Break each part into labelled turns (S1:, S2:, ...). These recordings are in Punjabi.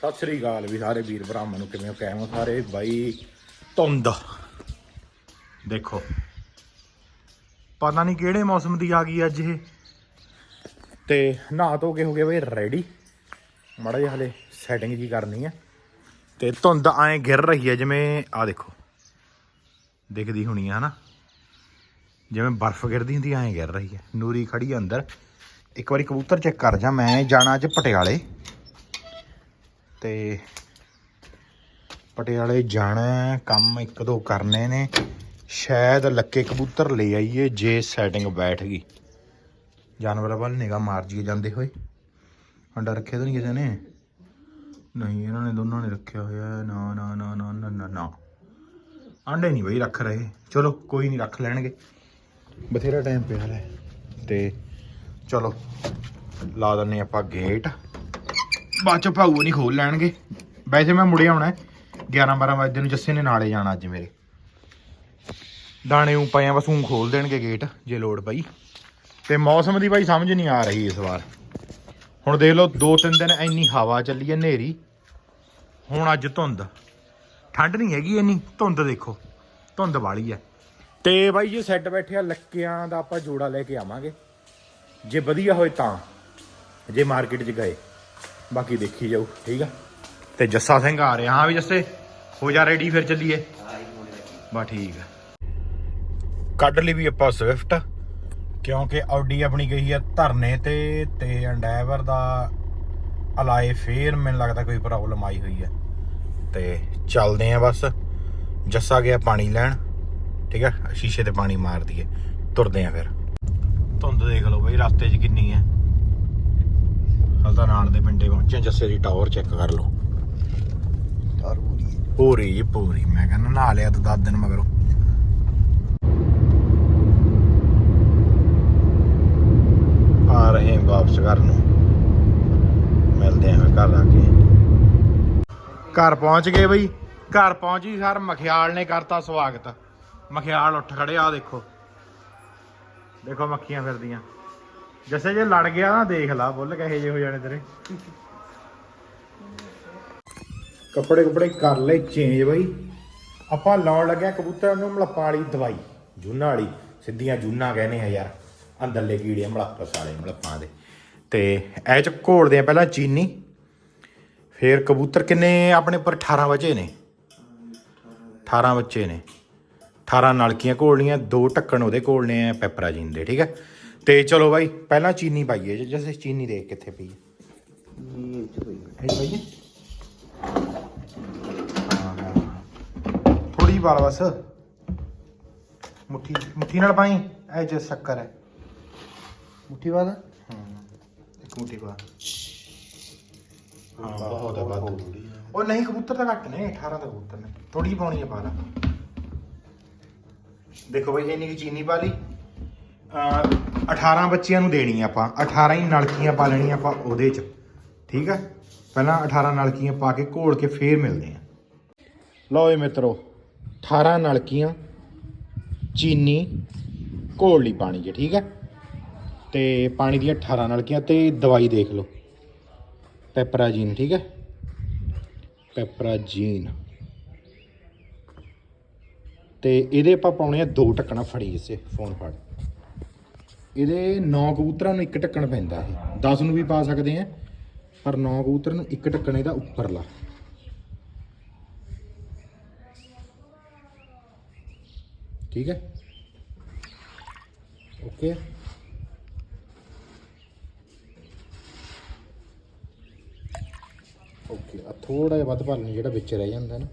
S1: ਸਤਿ ਸ੍ਰੀ ਅਕਾਲ ਵੀ ਸਾਰੇ ਵੀਰ ਭਰਾਵਾਂ ਨੂੰ ਕਿਵੇਂ ਹੋ? ਸਾਰੇ? ਬਾਈ, ਧੁੰਦ। ਦੇਖੋ। ਪਤਾ ਨਹੀਂ ਕਿਹੜੇ ਮੌਸਮ ਦੀ ਆ ਗਈ ਅੱਜ ਇਹ। ਤੇ ਨਹਾ ਧੋ ਕੇ ਹੋ ਗਏ ਬਈ ਰੈਡੀ ਮਾੜਾ ਜਿਹਾ ਹਲੇ ਸੈਟਿੰਗ ਜੀ ਕਰਨੀ ਹੈ ਤੇ ਧੁੰਦ ਐਂ ਗਿਰ ਰਹੀ ਹੈ ਜਿਵੇਂ ਆ ਦੇਖੋ। ਦਿਖਦੀ ਹੋਣੀ ਆ, ਹਨਾ? ਜਿਵੇਂ ਬਰਫ਼ ਗਿਰਦੀ ਹੁੰਦੀ ਐਂ ਗਿਰ ਰਹੀ ਹੈ ਨੂਰੀ ਖੜੀ ਅੰਦਰ। ਇੱਕ ਵਾਰੀ ਕਬੂਤਰ ਚੈੱਕ ਕਰ ਜਾ, ਮੈਂ ਜਾਣਾ ਅੱਜ ਪਟਿਆਲੇ। ਤੇ ਪਟਿਆਲੇ ਜਾਣਾ ਕੰਮ ਇੱਕ ਦੋ ਕਰਨੇ ਨੇ। ਸ਼ਾਇਦ ਲੱਕੇ ਕਬੂਤਰ ਲੈ ਆਈਏ ਜੇ ਸੈਟਿੰਗ ਬੈਠ ਗਈ। ਜਾਨਵਰਾਂ ਵੱਲ ਨਿਗਾਹ ਮਾਰ ਜੀਏ ਜਾਂਦੇ ਹੋਏ। ਅੰਡਾ ਰੱਖਿਆ ਤਾਂ ਨਹੀਂ ਕਿਸੇ ਨੇ? ਨਹੀਂ, ਇਹਨਾਂ ਨੇ ਦੋਨਾਂ ਨੇ ਰੱਖਿਆ ਹੋਇਆ ਨਾ ਨਾ ਨਾ ਨਾ ਨਾ ਨਾ ਨਾ। ਆਂਡੇ ਨਹੀਂ ਬਈ ਰੱਖ ਰਹੇ। ਚਲੋ, ਕੋਈ ਨਹੀਂ, ਰੱਖ ਲੈਣਗੇ। ਬਥੇਰਾ ਟਾਈਮ ਪਿਆ ਹੈ ਤੇ ਚਲੋ, ਲਾ ਦਿੰਨੇ ਆਪਾਂ ਗੇਟ ਬਾਅਦ ਚ ਭਾਊ ਨਹੀਂ ਖੋਲ ਲੈਣਗੇ। ਵੈਸੇ ਮੈਂ ਮੁੜਿਆ ਆਉਣਾ 11 12 ਵਜੇ ਨੂੰ ਜੱਸੇ ਨੇ ਨਾਲੇ ਜਾਣਾ ਅੱਜ ਮੇਰੇ। ਦਾਣੇ ਉਂ ਪਏ ਆ, ਬਸ ਉਂ ਖੋਲ ਦੇਣਗੇ ਗੇਟ ਜੇ ਲੋੜ ਪਈ। ਤੇ ਮੌਸਮ ਦੀ ਬਾਈ ਸਮਝ ਨਹੀਂ ਆ ਰਹੀ ਇਸ ਵਾਰ। ਹੁਣ ਦੇਖ ਲਓ, ਦੋ ਤਿੰਨ ਦਿਨ ਇੰਨੀ ਹਵਾ ਚੱਲੀ ਹੈ ਹਨੇਰੀ। ਹੁਣ ਅੱਜ ਧੁੰਦ। ਠੰਡ ਨਹੀਂ ਹੈਗੀ ਇੰਨੀ, ਧੁੰਦ ਦੇਖੋ। ਧੁੰਦ ਵਾਲੀ ਹੈ। ਤੇ ਬਾਈ ਜੇ ਸੈੱਟ ਬੈਠਿਆ ਲੱਕਿਆਂ ਦਾ ਆਪਾਂ ਜੋੜਾ ਲੈ ਕੇ ਆਵਾਂਗੇ। ਜੇ ਵਧੀਆ ਹੋਏ ਤਾਂ, ਜੇ ਮਾਰਕੀਟ 'ਚ ਗਏ। ਬਾਕੀ ਦੇਖੀ ਜਾਊ, ਠੀਕ ਆ? ਤੇ ਜੱਸਾ ਸਿੰਘ ਆ ਰਿਹਾ, ਹਾਂ ਵੀ ਜੱਸੇ? ਹੋ ਜਾ ਰੈਡੀ ਫਿਰ ਚੱਲੀਏ। ਬਾ ਠੀਕ ਆ। ਕੱਢ ਲਈ ਵੀ ਆਪਾਂ ਸਵਿਫਟ ਕਿਉਂਕਿ ਆਡੀ ਆਪਣੀ ਗਈ ਆ, ਧਰਨੇ ਤੇ ਤੇ ਅੰਡੈਵਰ ਦਾ ਅਲਾਏ ਫੇਰ ਮੈਨੂੰ ਲੱਗਦਾ ਕੋਈ ਪ੍ਰੋਬਲਮ ਆਈ ਹੋਈ ਹੈ ਤੇ ਚੱਲਦੇ ਆ ਬਸ। ਜੱਸਾ ਗਿਆ ਪਾਣੀ ਲੈਣ, ਠੀਕ ਆ? ਸ਼ੀਸ਼ੇ ਤੇ ਪਾਣੀ ਮਾਰ ਦਈਏ। ਤੁਰਦੇ ਆ ਫਿਰ। ਧੁੰਦ ਦੇਖ ਲਓ ਬਈ, ਰਸਤੇ 'ਚ ਕਿੰਨੀ ਹੈ ਹਲ ਤਾਂ ਦੇ ਪਿੰਡੇ ਪਹੁੰਚੇ ਜੱਸੇ ਦੀ ਟਾਵਰ ਚੈੱਕ ਕਰ ਲਓ।
S2: ਪੂਰੀ
S1: ਪੂਰੀ ਜੀ ਪੂਰੀ ਮੈਂ ਕਹਿੰਦਾ ਨਹਾ ਲਿਆ ਤੂੰ 10 ਦਿਨ ਮਗਰੋਂ। ਆ ਰਹੇ ਹਾਂ ਵਾਪਸ ਘਰ ਨੂੰ। ਮਿਲਦੇ ਹਾਂ ਘਰ ਆ ਕੇ। ਘਰ ਪਹੁੰਚ ਗਏ ਬਈ। ਘਰ ਪਹੁੰਚੀ ਸਰ ਮਖਿਆਲ ਨੇ ਕਰਤਾ ਸਵਾਗਤ। ਮਖਿਆਲ ਉੱਠ ਖੜੇ ਆ ਦੇਖੋ। ਦੇਖੋ ਮੱਖੀਆਂ ਫਿਰਦੀਆਂ। ਜੱਸੇ, ਜੇ ਲੜ ਗਿਆ ਨਾ ਦੇਖ ਲਾ, ਬੁੱਲ ਕਹੇ ਜੇ ਹੋ ਜਾਣੇ ਤੇਰੇ। ਕੱਪੜੇ ਕੁਪੜੇ ਕਰ ਲਏ ਚੇਂਜ ਬਈ। ਆਪਾਂ ਲਾਉਣ ਲੱਗਿਆ ਕਬੂਤਰਾਂ ਨੂੰ ਮਲੱਪਾਂ ਵਾਲੀ ਦਵਾਈ, ਜੂਨਾ ਵਾਲੀ। ਸਿੱਧੀਆਂ ਜੂਨਾ ਕਹਿੰਦੇ ਆ ਯਾਰ, ਅੰਦਰਲੇ ਕੀੜੇ ਮਲੱਪਸ ਵਾਲੇ, ਮਲੱਪਾਂ ਦੇ। ਤੇ ਇਹ ਚ ਘੋਲਦੇ ਆ ਪਹਿਲਾਂ ਚੀਨੀ। ਫੇਰ ਕਬੂਤਰ ਕਿੰਨੇ ਆਪਣੇ ਉੱਪਰ? 18 ਬਚੇ ਨੇ। 18 ਬੱਚੇ ਨੇ। 18 ਨਲਕੀਆਂ ਘੋਲਣੀਆਂ, ਦੋ ਢੱਕਣ ਉਹਦੇ ਘੋਲਣੇ ਆ ਪੈਪਰਾਜੀਨ ਦੇ, ਠੀਕ ਹੈ ਤੇ ਚਲੋ ਬਾਈ ਪਹਿਲਾਂ ਚੀਨੀ ਪਾਈਏ ਜਿਵੇਂ ਚੀਨੀ ਦੇਖ ਕਿੱਥੇ ਪਈ ਹੈ।
S2: ਇਹ
S1: ਥੋੜੀ ਪਾ ਲਾ ਬਸ। ਮੁੱਠੀ ਮੁੱਠੀ ਨਾਲ ਪਾਈ ਇਹ ਜੇ ਸ਼ੱਕਰ ਹੈ।
S2: ਮੁੱਠੀ ਵਾਲਾ?
S1: ਇੱਕ ਮੁੱਠੀ ਪਾ। ਹਾਂ ਬਹੁਤ ਹੈ ਬਹੁਤ ਉਹ ਨਹੀਂ ਕਬੂਤਰ ਤਾਂ ਘੱਟ ਨੇ 18 ਤਾਂ ਕਬੂਤਰ ਨੇ। ਥੋੜੀ ਜਿਹੀ ਪਾਉਣੀ ਹੈ ਪਾ ਲਾ। ਦੇਖੋ ਬਈ ਇੰਨੀ ਕੀ ਚੀਨੀ ਪਾ ਲਈ। 18 ਬੱਚਿਆਂ ਨੂੰ ਦੇਣੀ ਆਪਾਂ 18 ਹੀ ਨਲਕੀਆਂ ਪਾ ਲੈਣੀਆਂ ਆਪਾਂ ਉਹਦੇ ਚ, ਠੀਕ ਆ? ਪਹਿਲਾਂ 18 ਨਲਕੀਆਂ ਪਾ ਕੇ ਘੋਲ ਕੇ ਫੇਰ ਮਿਲਦੇ ਆ। ਲਓ ਜੀ ਮਿੱਤਰੋ 18 ਨਲਕੀਆਂ, ਚੀਨੀ, ਘੋਲ ਲਈ ਪਾਣੀ 'ਚ, ਠੀਕ ਹੈ ਤੇ ਪਾਣੀ ਦੀਆਂ 18 ਨਲਕੀਆਂ ਤੇ ਦਵਾਈ ਦੇਖ ਲਓ। ਪੈਪਰਾਜੀਨ, ਠੀਕ ਹੈ ਪੈਪਰਾਜੀਨ। ਤੇ ਇਹਦੇ ਆਪਾਂ ਪਾਉਣੇ ਆ ਦੋ ਢੱਕਣਾ ਫੜੀ ਇਸੇ, ਫੋਨ ਫੜ ਇਹਦੇ 9 ਕਬੂਤਰਾਂ ਨੂੰ ਇੱਕ ਢੱਕਣ ਪੈਂਦਾ ਇਹ। 10 ਨੂੰ ਵੀ ਪਾ ਸਕਦੇ ਆ, ਪਰ 9 ਕਬੂਤਰ ਨੂੰ ਇੱਕ ਢੱਕਣ ਇਹਦਾ ਉੱਪਰਲਾ। ਠੀਕ ਹੈ? ਓਕੇ। ਓਕੇ, ਆ ਥੋੜਾ ਜਿਹਾ ਵੱਧ ਭਰ ਜਿਹੜਾ ਵਿੱਚ ਰਹਿ ਜਾਂਦਾ ਨਾ।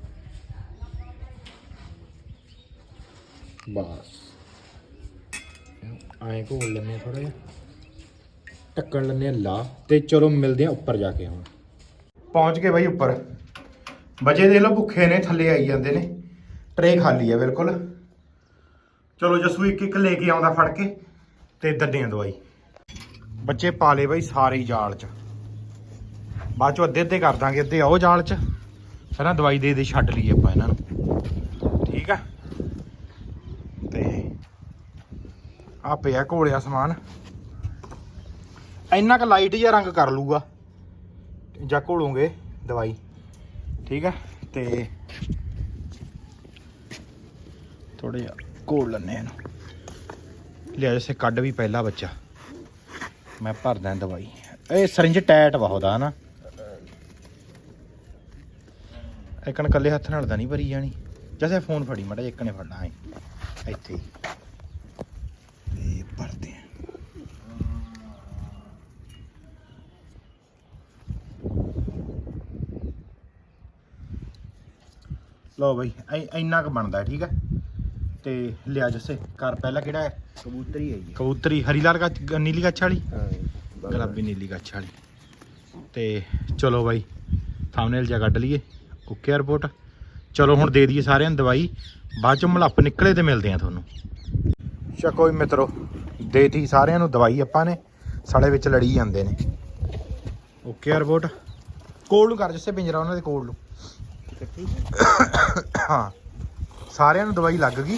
S1: ਬਸ। ਐਂ ਘੋਲ ਲੈਂਦੇ ਥੋੜਾ ਜਿਹਾ। ਢੱਕਣ ਲੈਂਦੇ ਆ ਲਾ ਤੇ ਚਲੋ ਮਿਲਦੇ ਆ ਉੱਪਰ ਜਾ ਕੇ ਹੁਣ। ਪਹੁੰਚ ਗਏ ਬਾਈ ਉੱਪਰ। ਬਜੇ ਦੇ ਲੋ ਭੁੱਖੇ ਨੇ, ਥੱਲੇ ਆਈ ਜਾਂਦੇ ਨੇ। ਟਰੇ ਖਾਲੀ ਆ ਬਿਲਕੁਲ। ਚਲੋ ਜਸੂ ਇੱਕ ਇੱਕ ਲੈ ਕੇ ਆਉਂਦਾ ਫੜ ਕੇ ਤੇ ਦੱਦੇ ਆ ਦਵਾਈ। ਬੱਚੇ ਪਾ ਪਾਲੇ ਬਾਈ ਸਾਰੇ ਜਾਲ 'ਚ। ਬਾਅਦ ਚੋਂ ਅੱਧੇ ਅੱਧੇ ਕਰ ਦਾਂਗੇ, ਅੱਧੇ ਆਓ ਜਾਲ 'ਚ। ਪਹਿਲਾਂ ਦਵਾਈ ਦੇ ਦੇ, ਛੱਡ ਲਈ ਆਪਾਂ ਇਹਨਾਂ ਨੂੰ। ਠੀਕ ਆ? ਆ ਪਿਆ ਘੋਲਿਆ ਸਮਾਨ। ਇੰਨਾ ਕ ਲਾਈਟ ਜਿਹਾ ਰੰਗ ਕਰ ਲੂਗਾ ਜਾਂ ਘੋਲੋਗੇ ਦਵਾਈ। ਠੀਕ ਆ? ਤੇ ਥੋੜਾ ਜਿਹਾ ਘੋਲ ਲੈਣੇ ਇਹਨੂੰ। ਲਿਆ ਜਸੇ ਕੱਢ ਵੀ ਪਹਿਲਾ ਬੱਚਾ। ਮੈਂ ਭਰਦਾ ਦਵਾਈ। ਇਹ ਸਰਿੰਜ ਟੈਟ ਬਹੁਤ ਆ ਨਾ ਇੱਕਣ ਕੱਲੇ ਹੱਥ ਨਾਲ ਤਾਂ ਨਹੀਂ ਭਰੀ ਜਾਣੀ। ਜੈਸੇ ਫੋਨ ਫੜੀ, ਮੜਾ ਇੱਕ ਨੇ ਫੜਨਾ ਹੈ। ਇੱਥੇ ਹੀ ਤੇ ਭਰਦੇ ਆ ਲਓ ਬਈ ਐ- ਇੰਨਾ ਕੁ ਬਣਦਾ ਠੀਕ ਹੈ ਤੇ ਲਿਆ ਜੱਸੇ ਕਰ ਪਹਿਲਾਂ ਕਿਹੜਾ ਹੈ?
S2: ਕਬੂਤਰੀ ਹੈ ਜੀ।
S1: ਕਬੂਤਰੀ ਹਰੀ ਲਾਲ ਗੱਛ ਨੀਲੀ ਗੱਛ ਵਾਲੀ?
S2: ਹਾਂ
S1: ਗੁਲਾਬੀ ਨੀਲੀ ਗੱਛ ਵਾਲੀ। ਤੇ ਚਲੋ ਬਾਈ ਥੰਬਨੇਲ ਜਿਹਾ ਕੱਢ ਲਈਏ ਓਕੇ ਰਿਪੋਰਟ ਚਲੋ ਹੁਣ ਦੇ ਦਈਏ ਸਾਰਿਆਂ ਨੂੰ ਦਵਾਈ ਬਾਅਦ ਚ ਮਲੱਪ ਨਿਕਲੇ ਤੇ ਮਿਲਦੇ ਆ ਤੁਹਾਨੂੰ। ਵੀ ਮਿੱਤਰੋ ਦੇਤੀ ਸਾਰਿਆਂ ਨੂੰ ਦਵਾਈ ਆਪਾਂ ਨੇ ਸਾਲੇ ਵਿੱਚ ਲੜੀ ਜਾਂਦੇ ਨੇ। ਓਕੇ ਰਿਪੋਰਟ ਕੋਲ ਨੂੰ ਕਰ ਜਿੱਸੇ ਪਿੰਜਰਾ ਉਹਨਾਂ ਦੇ ਕੋਲ ਨੂੰ। ਹਾਂ। ਸਾਰਿਆਂ ਨੂੰ ਦਵਾਈ ਲੱਗ ਗਈ।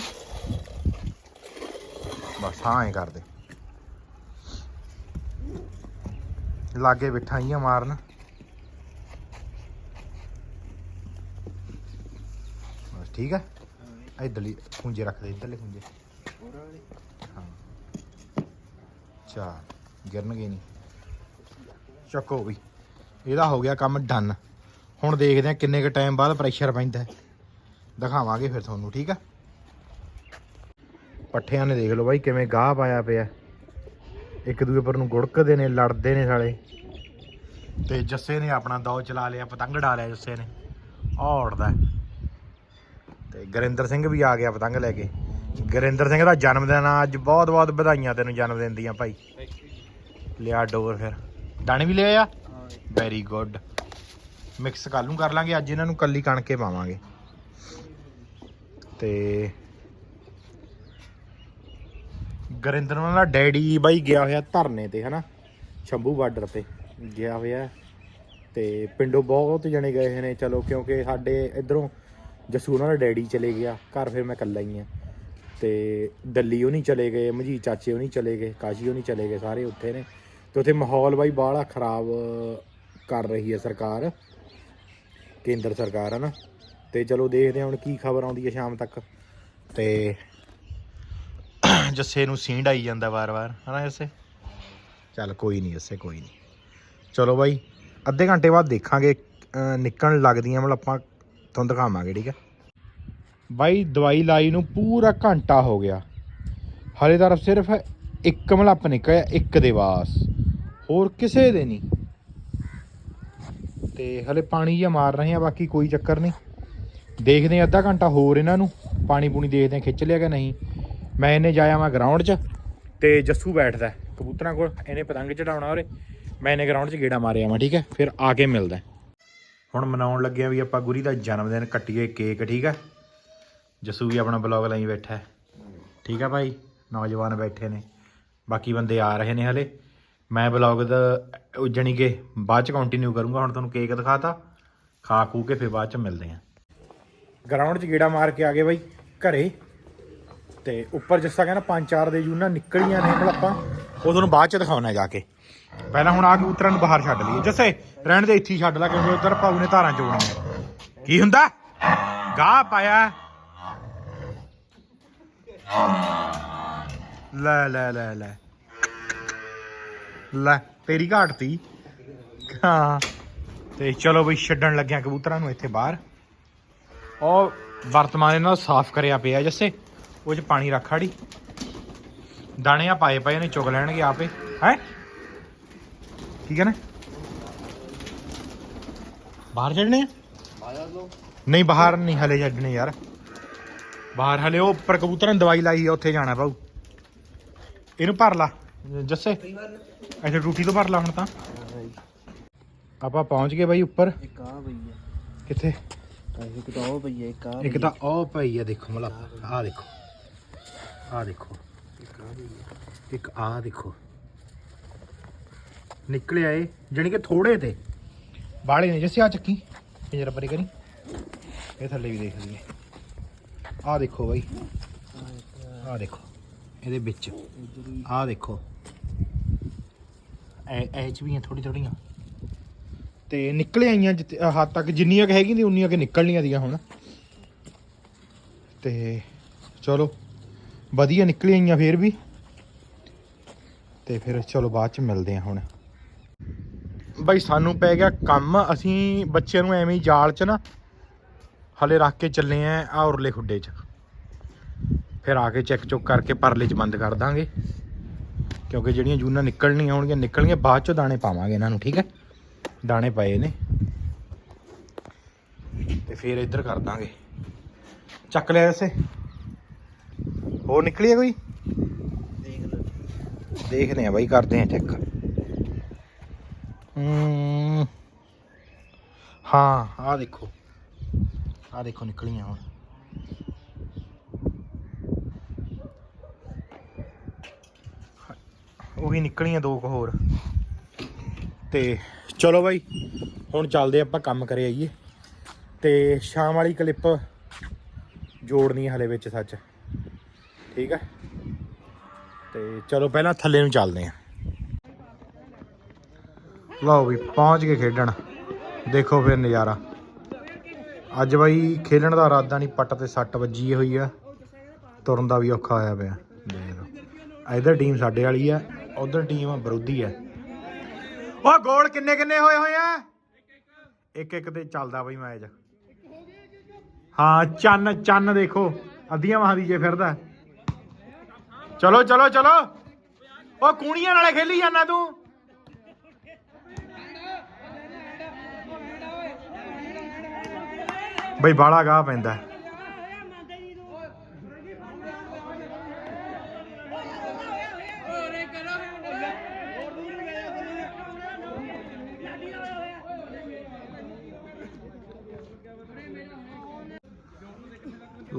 S1: ਬਸ ਹਾਂ ਐ ਕਰਦੇ। ਲਾਗੇ ਬਿਠਾ ਹੀ ਆ ਮਾਰਨ। ਬਸ ਠੀਕ ਹੈ ਇਧਰਲੀ ਖੁੰਝੇ ਰੱਖ ਦੇ ਇਧਰਲੇ ਖੁੰਝੇ। ਹਾਂ। ਚਾ ਗਿਰਨਗੇ ਨਹੀਂ। ਚੱਕੋ ਵੀ। ਇਹਦਾ ਹੋ ਗਿਆ ਕੰਮ ਡਨ। ਹੁਣ ਦੇਖਦੇ ਆ ਕਿੰਨੇ ਕ ਟਾਈਮ ਬਾਅਦ ਪ੍ਰੈਸ਼ਰ ਪੈਂਦਾ। ਦਿਖਾਵਾਂਗੇ ਫਿਰ ਤੁਹਾਨੂੰ ਠੀਕ ਆ? ਪੱਠਿਆਂ ਨੇ ਦੇਖ ਲਓ ਬਾਈ ਕਿਵੇਂ ਗਾਹ ਪਾਇਆ ਪਿਆ। ਇੱਕ ਦੂਜੇ ਪਰ ਨੂੰ ਗੁੜਕਦੇ ਨੇ ਲੜਦੇ ਨੇ ਸਾਲੇ। ਤੇ ਜੱਸੇ ਨੇ ਆਪਣਾ ਦੌ ਚਲਾ ਲਿਆ ਪਤੰਗ ਡਾਲਿਆ ਜੱਸੇ ਨੇ। ਉੜਦਾ ਤੇ ਗੁਰਿੰਦਰ ਸਿੰਘ ਵੀ ਆ ਗਿਆ ਪਤੰਗ ਲੈ ਕੇ। ਗੁਰਿੰਦਰ ਸਿੰਘ ਦਾ ਜਨਮ ਦਿਨ ਆ ਅੱਜ ਬਹੁਤ ਬਹੁਤ ਵਧਾਈਆਂ ਤੈਨੂੰ ਜਨਮ ਦਿਨ ਦੀਆਂ ਭਾਈ। ਲਿਆ ਡੋਰ ਫਿਰ। ਦਾਣੇ ਵੀ ਲਿਆ ਆ ਵੈਰੀ ਗੁੱਡ ਮਿਕਸ ਕੱਲ ਨੂੰ ਕਰ ਲਾਂਗੇ, ਅੱਜ ਇਹਨਾਂ ਨੂੰ ਕੱਲੀ ਕਣਕੇ ਪਾਵਾਂਗੇ। ਤੇ ਗਰਿੰਦਰ ਉਹਨਾਂ ਦਾ ਡੈਡੀ ਬਾਈ ਗਿਆ ਹੋਇਆ ਧਰਨੇ ਤੇ, ਹਨਾ? ਸ਼ੰਭੂ ਬਾਰਡਰ ਤੇ ਗਿਆ ਹੋਇਆ। ਤੇ ਪਿੰਡੋਂ ਬਹੁਤ ਜਣੇ ਗਏ ਹੋਏ ਨੇ, ਚਲੋ, ਕਿਉਂਕਿ ਸਾਡੇ ਇਧਰੋਂ ਜਸੂ ਉਹਨਾਂ ਦਾ ਡੈਡੀ ਚਲੇ ਗਿਆ, ਘਰ ਫਿਰ ਮੈਂ ਇਕੱਲਾ ਹੀ ਆ। ਤੇ ਦੱਲੀ ਉਹ ਨਹੀਂ ਚਲੇ ਗਏ ਮਜੀ ਚਾਚੇ ਉਹ ਨਹੀਂ ਚਲੇ ਗਏ, ਕਾਸ਼ੀ ਉਹ ਨਹੀਂ ਚਲੇ ਗਏ, ਸਾਰੇ ਉੱਥੇ ਨੇ। ਤੇ ਉੱਥੇ ਮਾਹੌਲ ਬਾਈ ਬਾਹਲਾ ਖਰਾਬ ਕਰ ਰਹੀ ਹੈ ਸਰਕਾਰ। ਕੇਂਦਰ ਸਰਕਾਰ ਹੈ ਨਾ ਤੇ ਚਲੋ ਦੇਖਦੇ ਹਾਂ ਹੁਣ ਕੀ ਖਬਰ ਆਉਂਦੀ ਹੈ ਸ਼ਾਮ ਤੱਕ। ਤੇ ਜੱਸੇ ਨੂੰ ਸੀਂਡ ਆਈ ਜਾਂਦਾ ਵਾਰ-ਵਾਰ, ਹਨਾ ਜੱਸੇ? ਚੱਲ ਕੋਈ ਨਹੀਂ ਜੱਸੇ, ਕੋਈ ਨਹੀਂ। ਚਲੋ ਬਾਈ, ਅੱਧੇ ਘੰਟੇ ਬਾਅਦ ਦੇਖਾਂਗੇ ਨਿਕਲਣ ਲੱਗਦੀਆਂ ਮਤਲਬ ਆਪਾਂ ਤੁਹਾਨੂੰ ਦਿਖਾਵਾਂਗੇ, ਠੀਕ ਹੈ? ਬਾਈ, ਦਵਾਈ ਲਾਈ ਨੂੰ ਪੂਰਾ ਘੰਟਾ ਹੋ ਗਿਆ। ਹਰੇ ਤਾਂ ਸਿਰਫ ਇੱਕ ਮਲੱਪ ਨਿਕਲਿਆ, ਇੱਕ ਦੇ ਵਾਸ। ਹੋਰ ਕਿਸੇ ਦੇ ਨਹੀਂ। ਤੇ ਹਲੇ ਪਾਣੀ ਜਿਹਾ ਮਾਰ ਰਹੇ ਆ, ਬਾਕੀ ਕੋਈ ਚੱਕਰ ਨਹੀਂ। ਦੇਖਦੇ ਆ ਅੱਧਾ ਘੰਟਾ ਹੋਰ ਇਹਨਾਂ ਨੂੰ, ਪਾਣੀ ਪੂਣੀ ਦੇਖਦੇ ਆ ਖਿੱਚ ਲਿਆ ਕਿ ਨਹੀਂ। ਮੈਂ ਇਹਨੇ ਜਾਇਆ ਮੈਂ ਗਰਾਊਂਡ 'ਚ ਤੇ ਜੱਸੂ ਬੈਠਦਾ ਕਬੂਤਰਾਂ ਕੋਲ, ਇਹਨੇ ਪਤੰਗ ਚੜਾਉਣਾ ਉਰੇ। ਮੈਂ ਇਹਨੇ ਗਰਾਊਂਡ 'ਚ ਗੇੜਾ ਮਾਰਿਆ ਮੈਂ ਠੀਕ ਹੈ? ਫਿਰ ਆ ਕੇ ਮਿਲਦਾ ਹੁਣ ਮਨਾਉਣ ਲੱਗਿਆ ਵੀ ਆਪਾਂ ਗੁਰੀ ਦਾ ਜਨਮ ਦਿਨ ਕੱਟੀਏ ਕੇਕ ਠੀਕ ਹੈ? ਜੱਸੂ ਵੀ ਆਪਣਾ ਬਲੌਗ ਲਈ ਬੈਠਾ ਹੈ। ਠੀਕ ਹੈ ਭਾਈ? ਨੌਜਵਾਨ ਬੈਠੇ ਨੇ। ਬਾਕੀ ਬੰਦੇ ਆ ਰਹੇ ਨੇ ਹਲੇ। ਮੈਂ ਬਲੌਗ ਦਾ ਉਹ ਕਿ ਬਾਅਦ ਚ ਕੰਟੀਨਿਊ ਕਰੂੰਗਾ, ਹੁਣ ਤੁਹਾਨੂੰ ਕੇਕ ਦਿਖਾਤਾ। ਖਾ ਖੂ ਕੇ ਫਿਰ ਬਾਅਦ ਚ ਮਿਲਦੇ ਆਂ ਗਰਾਊਂਡ 'ਚ ਗੇੜਾ ਮਾਰ ਕੇ ਆ ਗਏ ਬਾਈ, ਘਰੇ। ਤੇ ਉੱਪਰ ਜਿਸ ਤਰ੍ਹਾਂ ਕਹਿੰਦਾ ਪੰਜ ਚਾਰ ਦੇ ਜੂਨਾ ਨਿਕਲੀਆਂ ਨੇ ਮਤਲਬ ਆਪਾਂ। ਉਹ ਤੁਹਾਨੂੰ ਬਾਅਦ ਚ ਦਿਖਾਉਣਾ ਜਾ ਕੇ। ਪਹਿਲਾਂ ਹੁਣ ਆ ਕਬੂਤਰਾਂ ਨੂੰ ਬਾਹਰ ਛੱਡ ਲਈਏ। ਜੱਸੇ, ਰਹਿਣ ਦੇ ਇੱਥੇ ਹੀ ਛੱਡ ਲੈ, ਕਿਉਂਕਿ ਉਧਰ ਪਾਉ ਨੇ ਧਾਰਾਂ ਚੋਣੀਆਂ ਕੀ ਹੁੰਦਾ? ਗਾਹ ਪਾਇਆ। ਲੈ ਲੈ ਲੈ ਲੈ। ਲੈ, ਤੇਰੀ ਘਾਟਤੀ। ਹਾਂ। ਤੇ ਚਲੋ ਬਈ, ਛੱਡਣ ਲੱਗਿਆ ਕਬੂਤਰਾਂ ਨੂੰ ਇੱਥੇ ਬਾਹਰ। ਉਹ ਵਰਤਮਾਨ ਇਹਨਾਂ ਦਾ ਸਾਫ਼ ਕਰਿਆ ਪਿਆ ਜੱਸੇ। ਉਹ ਚ ਪਾਣੀ ਰੱਖ ਆੜੀ। ਦਾਣੇ ਆ ਪਾਏ ਪਏ ਨੇ, ਚੁਗ ਲੈਣਗੇ ਆਪੇ। ਹੈ? ਠੀਕ ਹੈ ਨਾ? ਬਾਹਰ ਛੱਡਣੇ ਆ? ਨਹੀਂ, ਬਾਹਰ ਨਹੀਂ, ਹਲੇ ਛੱਡਣੇ ਯਾਰ। ਬਾਹਰ ਹਲੇ ਉਹ ਉੱਪਰ ਕਬੂਤਰਾਂ ਨੂੰ ਦਵਾਈ ਲਾਈ ਆ, ਉੱਥੇ ਜਾਣਾ ਭਾਊ ਇਹਨੂੰ ਭਰ ਲਾ। ਜੱਸੇ ਇੱਥੇ ਟੂਟੀ ਤੋਂ ਭਰ ਲਾ ਹੁਣ ਤਾਂ। ਆਪਾਂ ਪਹੁੰਚ ਗਏ ਬਾਈ ਉੱਪਰ।
S2: ਇੱਕ ਆ ਪਈ ਹੈ
S1: ਕਿੱਥੇ?
S2: ਇੱਕ ਤਾਂ ਉਹ ਪਈ ਹੈ ਇੱਕ ਆ
S1: ਇੱਕ ਤਾਂ ਉਹ ਪਈ ਆ ਦੇਖੋ ਮਤਲਬ ਆਹ ਦੇਖੋ। ਆਹ ਦੇਖੋ।
S2: ਇੱਕ ਆ ਪਈ ਹੈ
S1: ਇੱਕ ਆਹ ਦੇਖੋ। ਨਿਕਲਿਆ ਏ ਜਾਣੀ ਕਿ ਥੋੜੇ ਤੇ। ਬਾਲੇ ਨੇ ਜਿਸੇ ਆ ਚੱਕੀ। ਪਿੰਜਰਾ ਪਰੇ ਕਰੀ। ਇਹ ਥੱਲੇ ਵੀ ਦੇਖ ਲਈਏ। ਆਹ ਦੇਖੋ ਬਾਈ।
S2: ਆ
S1: ਆਹ ਦੇਖੋ। ਇਹਦੇ ਵਿੱਚ।
S2: ਇੱਧਰ ਵੀ
S1: ਆਹ ਦੇਖੋ। ਐ ਐਚ ਵੀ ਥੋੜੀ ਥੋੜੀਆਂ ਤੇ ਨਿਕਲ ਆਈਆਂ ਜਿੱਥੇ ਹੱਦ ਤੱਕ ਜਿੰਨੀਆਂ ਕਿ ਹੈਗੀਆਂ ਸੀ ਉਨੀਆਂ ਕਿ ਨਿਕਲਣੀਆਂ ਦੀਆਂ ਹੁਣ। ਤੇ ਚਲੋ, ਵਧੀਆ ਨਿਕਲ ਆਈਆਂ ਫੇਰ ਵੀ। ਤੇ ਫਿਰ ਚਲੋ ਬਾਅਦ ਚ ਮਿਲਦੇ ਆ ਹੁਣ। ਬਾਈ ਸਾਨੂੰ ਪੈ ਗਿਆ ਕੰਮ, ਅਸੀਂ ਬੱਚਿਆਂ ਨੂੰ ਐਵੇਂ ਹੀ ਜਾਲ 'ਚ ਨਾ ਹਲੇ ਰੱਖ ਕੇ ਚੱਲੇ ਆ ਆ ਉਰਲੇ ਖੁੱਡੇ 'ਚ। ਫਿਰ ਆ ਕੇ ਚੈੱਕ ਚੁੱਕ ਕਰਕੇ ਪਰਲੇ 'ਚ ਬੰਦ ਕਰ ਦਾਂਗੇ। ਕਿਉਂਕਿ ਜਿਹੜੀਆਂ ਜੂਨਾਂ ਨਿਕਲਣੀਆਂ ਹੋਣਗੀਆਂ ਨਿਕਲਣੀਆਂ ਬਾਅਦ 'ਚੋਂ ਦਾਣੇ ਪਾਵਾਂਗੇ ਇਹਨਾਂ ਨੂੰ, ਠੀਕ ਹੈ? ਦਾਣੇ ਪਏ ਨੇ। ਤੇ ਫਿਰ ਇੱਧਰ ਕਰ ਦਾਂਗੇ। ਚੱਕ ਲਿਆ ਐਸੇ ਹੋਰ ਨਿਕਲੀ ਹੈ ਕੋਈ?
S2: ਦੇਖ ਲਓ
S1: ਦੇਖਦੇ ਆ ਬਾਈ, ਕਰਦੇ ਆ ਚੈੱਕ ਹਾਂ। ਆ ਦੇਖੋ। ਆ ਦੇਖੋ, ਨਿਕਲੀਆਂ ਹੁਣ। ਉਹੀ ਨਿਕਲੀਆਂ ਦੋ ਕੁ ਹੋਰ। ਤੇ ਚਲੋ ਬਾਈ, ਹੁਣ ਚੱਲਦੇ ਆਪਾਂ ਕੰਮ ਕਰੇ ਆਈਏ। ਤੇ ਸ਼ਾਮ ਵਾਲੀ ਕਲਿੱਪ ਜੋੜਨੀ ਹਲੇ ਵਿੱਚ ਸੱਚ। ਠੀਕ ਹੈ ਤੇ ਚਲੋ ਪਹਿਲਾਂ ਥੱਲੇ ਨੂੰ ਚੱਲਦੇ ਆਂ ਲਓ ਵੀ, ਪਹੁੰਚ ਕੇ ਖੇਡਣ। ਦੇਖੋ ਫਿਰ ਨਜ਼ਾਰਾ। ਅੱਜ ਬਾਈ ਖੇਡਣ ਦਾ ਇਰਾਦਾ ਨਹੀਂ, ਪੱਟ ਤੇ ਸੱਟ ਵੱਜੀ ਹੋਈ ਆ। ਤੁਰਨ ਦਾ ਵੀ ਔਖਾ ਹੋਇਆ ਪਿਆ। ਦੇਖ ਲਓ। ਇਧਰ ਟੀਮ ਸਾਡੇ ਵਾਲੀ ਆ। ਉਧਰ ਟੀਮ ਵਿਰੋਧੀ ਹੈ ਉਹ ਗੋਲ ਕਿੰਨੇ ਕਿੰਨੇ ਹੋਏ ਹੋਏ ਆ? ਇੱਕ ਇੱਕ ਤੇ ਚੱਲਦਾ ਬਈ ਮੈਚ। ਹਾਂ, ਚੰਨ ਚੰਨ ਦੇਖੋ। ਅੱਧੀਆਂ ਵਾਹਾਂ ਦੀ ਜੇ ਫਿਰਦਾ। ਚਲੋ ਚਲੋ ਚਲੋ। ਉਹ ਕੂਣੀਆਂ ਨਾਲੇ ਖੇਲੀ ਜਾਂਦਾ ਤੂੰ। ਬਈ ਬਾਲਾ ਗਾਹ ਪੈਂਦਾ।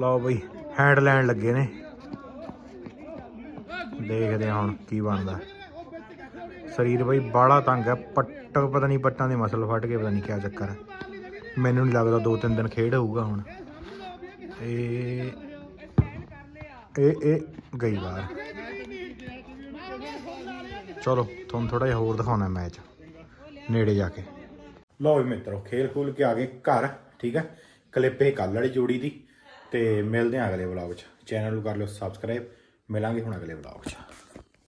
S1: ਲਓ ਬਈ ਹੈਂਡ ਲੈਣ ਲੱਗੇ ਨੇ। ਦੇਖਦੇ ਹਾਂ ਹੁਣ ਕੀ ਬਣਦਾ। ਸਰੀਰ ਬਈ ਬਾਲਾ ਤੰਗ ਹੈ, ਪੱਟ, ਪਤਾ ਨਹੀਂ ਪੱਟਾਂ ਦੇ ਮਸਲ ਫਟ ਗਏ, ਪਤਾ ਨਹੀਂ ਕੀ ਚੱਕਰ ਹੈ। ਮੈਨੂੰ ਨਹੀਂ ਲੱਗਦਾ ਦੋ ਤਿੰਨ ਦਿਨ ਖੇਡ ਹੋਊਗਾ ਹੁਣ। ਇਹ ਇਹ ਇਹ ਗਈ ਵਾਰ ਚਲੋ, ਤੁਹਾਨੂੰ ਥੋੜਾ ਜਿਹਾ ਹੋਰ ਦਿਖਾਉਣਾ ਮੈਚ, ਨੇੜੇ ਜਾ ਕੇ। ਲਓ ਵੀ ਮਿੱਤਰੋ ਖੇਲ ਖੂਲ ਕੇ ਆ ਗਏ ਘਰ, ਠੀਕ ਹੈ? ਕਲਿੱਪ ਇਹ ਕੱਲ੍ਹ ਵਾਲੀ ਜੋੜੀ ਦੀ। ਤੇ ਮਿਲਦੇ ਹਾਂ ਅਗਲੇ ਵਲੌਗ 'ਚ। ਚੈਨਲ ਨੂੰ ਕਰ ਲਿਓ ਸਬਸਕ੍ਰਾਈਬ ਮਿਲਾਂਗੇ ਹੁਣ ਅਗਲੇ ਵਲੌਗ 'ਚ।